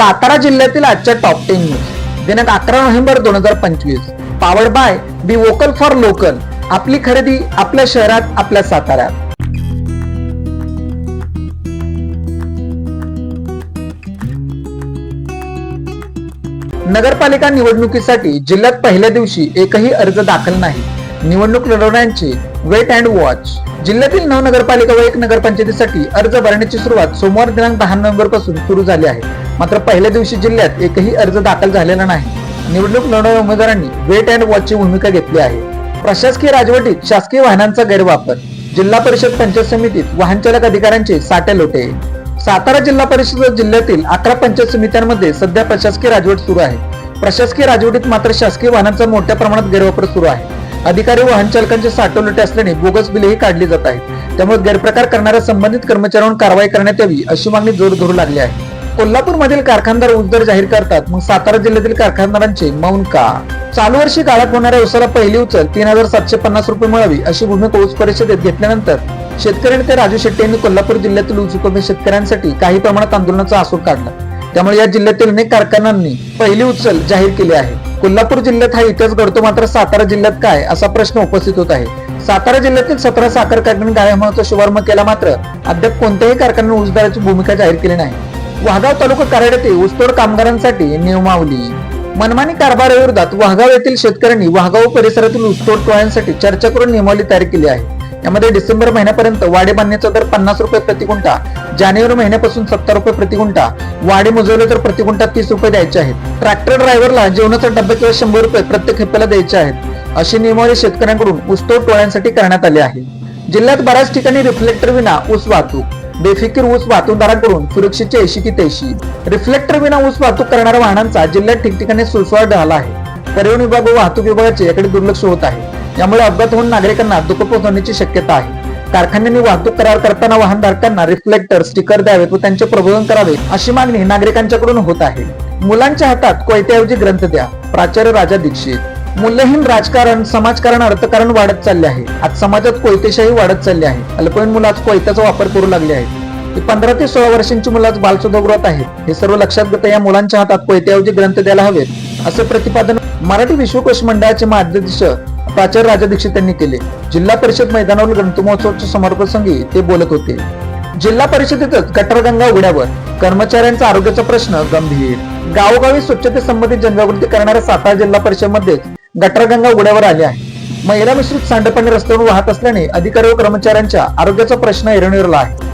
सातारा जिल्ह्यातील आजच्या top ten news दिनांक अकरा नोव्हेंबर दोन हजार पंचवीस. Powered by be vocal for local आपली खरेदी आपल्या शहरात आपल्या साताऱ्यात. नगरपालिका निवडणुकीसाठी जिल्ह्यात पहिल्या दिवशी एकही अर्ज दाखल नाही. निवडणूक लढवण्याचे वेट अँड वॉच जिल्ह्यातील नऊ नगरपालिका व एक नगरपंचायतीसाठी अर्ज भरण्याची सुरुवात सोमवार दिनांक दहा नोव्हेंबरपासून सुरू झाली आहे. मात्र पहिल्या दिवशी जिल्ह्यात एकही अर्ज दाखल झालेला नाही. निवडणूक लढवणाऱ्या उमेदवारांनी वेट अँड वॉचची भूमिका घेतली आहे. प्रशासकीय राजवटीत शासकीय वाहनांचा गैरवापर. जिल्हा परिषद पंचायत समितीत वाहन चालक अधिकाऱ्यांचे साठे लोटे. सातारा जिल्हा परिषद जिल्ह्यातील अकरा पंचायत समित्यांमध्ये सध्या प्रशासकीय राजवट सुरू आहे. प्रशासकीय राजवटीत मात्र शासकीय वाहनांचा मोठ्या प्रमाणात गैरवापर सुरू आहे. अधिकारी वाहन चालकांचे साठवलेटे असल्याने बोगस बिलेही काढली जात आहेत. त्यामुळे गैरप्रकार करणाऱ्या संबंधित कर्मचाऱ्यांवर कारवाई करण्यात यावी अशी मागणी जोर धरू लागली आहे. कोल्हापूरमधील कारखानदार उद्दर जाहीर करतात. मग सातारा जिल्ह्यातील कारखानदारांचे मौन का? चालू वर्षी काळात होणाऱ्या उसाला पहिली उचल तीन हजार सातशे पन्नास रुपये मिळावी अशी भूमिका ऊस परिषदेत घेतल्यानंतर शेतकरी नेते राजू शेट्टी यांनी कोल्हापूर जिल्ह्यातील ऊस शेतकऱ्यांसाठी काही प्रमाणात आंदोलनाचा आसूर काढला. त्यामुळे या जिल्ह्यातील अनेक कारखान्यांनी पहिली उचल जाहीर केली आहे. कोल्हापूर जिल्ह्यात हा इतिहास घडतो मात्र सातारा जिल्ह्यात काय असा प्रश्न उपस्थित होत आहे. सातारा जिल्ह्यातील सतरा साखर कारखाने गाळ्यामुळाचा शुभारंभ केला मात्र अद्याप कोणत्याही कारखान्याने ऊसदाराची भूमिका जाहीर केली नाही. वाघाव तालुका कराड येथे ऊसतोड कामगारांसाठी नियमावली. मनमानी कारभाराविरोधात वाघाव येथील शेतकऱ्यांनी वाघाव परिसरातील ऊसतोड टोळ्यांसाठी चर्चा करून नियमावली तयार केली आहे. यामध्ये डिसेंबर महिन्यापर्यंत वाडे बांधण्याचा दर पन्नास रुपये प्रतिगुंठा जानेवारी महिन्यापासून सत्तर रुपये प्रति वाडे वाढे मोजवले तर प्रतिगुंठा तीस रुपये द्यायचे आहेत. ट्रॅक्टर ड्रायव्हरला जेवणाचा डब्बा किंवा शंभर रुपये प्रत्येक खेपेला द्यायचे आहेत. अशी नियमावली शेतकऱ्यांकडून ऊसतोड टोळ्यांसाठी करण्यात आली आहे. जिल्ह्यात बऱ्याच ठिकाणी रिफ्लेक्टर विना ऊस वाहतूक बेफिकीर ऊस वाहतूकदारांकडून सुरक्षेची ऐशी की तैशी. रिफ्लेक्टर विना ऊस वाहतूक करणाऱ्या वाहनांचा जिल्ह्यात ठिकठिकाणी सुळसुळा झाला आहे. परिवहन विभाग व वाहतूक विभागाचे याकडे दुर्लक्ष होत आहे. यामुळे अपघात होऊन नागरिकांना दुखापत होण्याची शक्यता आहे. कारखान्यांनी वाहतूक करार करताना वाहनधारकांना रिफ्लेक्टर स्टिकर द्यावेत व त्यांचे प्रबोधन करावे अशी मागणी नागरिकांच्याकडून होत आहे. मुलांच्या हातात कोयत्याऐवजी ग्रंथ द्या. प्राचार्य राजा दीक्षित. मूल्यहीन राजकारण समाजकारण अर्थकारण वाढत चालले आहे. आज समाजात कोयतेशाही वाढत चालली आहे. अल्पवयीन मुलं आज कोयत्याचा वापर करू लागले आहेत. ही पंधरा ते सोळा वर्षांची मुलं आज बालसुधागृहात आहेत. हे सर्व लक्षात घेता या मुलांच्या हातात कोयत्याऐवजी ग्रंथ द्यायला हवेत. असे प्रतिपादन मराठी विश्वकोश मंडळाचे मार्गदर्श प्राचार्य राजा दीक्षित यांनी केले. जिल्हा परिषद मैदानावर ग्रंथमहोत्सवाच्या समारोपाप्रसंगी ते बोलत होते. जिल्हा परिषदेतच गटरगंगा उघड्यावर कर्मचाऱ्यांचा आरोग्याचा प्रश्न गंभीर. गावोगावी स्वच्छतेसंबंधित जनजागृती करणाऱ्या सातारा जिल्हा परिषदेमध्येच गटरगंगा उघड्यावर आली आहे. महिला मिश्रित सांडपाणी रस्त्यावर वाहत असल्याने अधिकारी व कर्मचाऱ्यांच्या आरोग्याचा प्रश्न ऐरणीवरला आहे.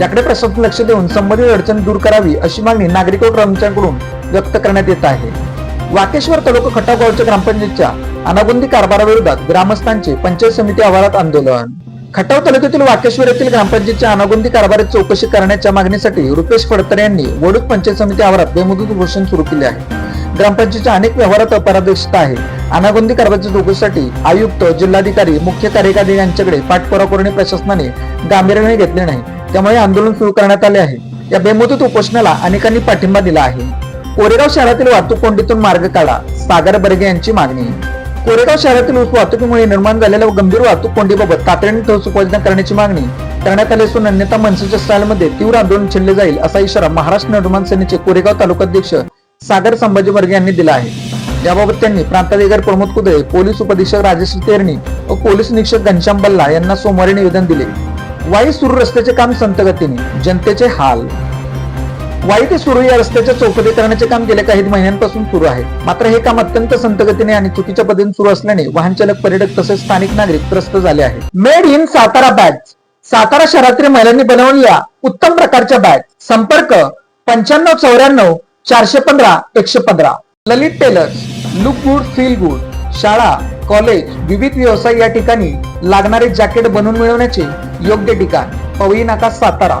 याकडे प्रशासन लक्ष देऊन संबंधित अडचणी दूर करावी अशी मागणी नागरिक व कर्मचाऱ्यांकडून व्यक्त करण्यात येत आहे. वाकेश्वर तालुका खटावगावच्या ग्रामपंचायतच्या कारभाराविरोधात ग्रामस्थांचे पंचायत समिती आवारात आंदोलन. खटाव तालुक्यातील वाकेश्वर येथील ग्रामपंचायतच्या अनागुंदी कारभारात चौकशी करण्याच्या मागणीसाठी रुपेश फडतरे यांनी वडूद पंचायत समिती आवारात बेमुदत घोषण सुरू केले आहे. ग्रामपंचायतच्या अनेक व्यवहारात अपारदर्शकता आहे. अनागुंदी कारभाराच्या चौकशीसाठी आयुक्त जिल्हाधिकारी मुख्य कार्यकारी यांच्याकडे पाठपुरावा करणे प्रशासनाने गांभीर्याने घेतले नाही. त्यामुळे आंदोलन सुरू करण्यात आले आहे. या बेमुदत उपोषणाला अनेकांनी पाठिंबा दिला आहे. कोरेगाव शहरातील वाहतूक कोंडीतून मार्ग काढा सागर बर्गे यांची मागणी. कोरेगाव शहरातील ऊस वाहतुकीमुळे निर्माण झालेल्या गंभीर वाहतूक कोंडीबाबत तातडीने ठोस उपाययोजना करण्याची मागणी. करण्यात आली असून अन्यथा मनसेच्या स्टाईलमध्ये तीव्र आंदोलन छेडले जाईल असा इशारा महाराष्ट्र निर्माण सेनेचे कोरेगाव तालुकाध्यक्ष सागर संभाजी वर्गे यांनी दिला आहे. याबाबत त्यांनी प्रांताधिकारी प्रमोद कुदळे पोलीस उपाधीक्षक राजेश तेरणी व पोलीस निरीक्षक घनश्याम बल्ला यांना सोमवारी निवेदन दिले. वाई सुरू रस्त्याचे काम संत गतीने जनतेचे हाल. वाईट सुरू या रस्त्याच्या चौपदीकरणाचे काम गेल्या काही महिन्यांपासून सुरू आहे. मात्र हे काम अत्यंत संतगतीने आणि चुकीच्या पद्धतीने सुरू असल्याने वाहन चालक पर्यटक तसेच स्थानिक नागरिक त्रस्त झाले आहेत. Made in Satara bag Satara शहरातील महिलांनी बनवलेल्या उत्तम प्रकारच्या बॅग संपर्क पंच्याण्णव चौऱ्याण्णव चारशे पंधरा एकशे पंधरा. Lalit tailors look good feel good शाळा कॉलेज विविध व्यवसाय या ठिकाणी लागणारे जॅकेट बनवून मिळवण्याचे योग्य ठिकाण. पवई नाका सातारा.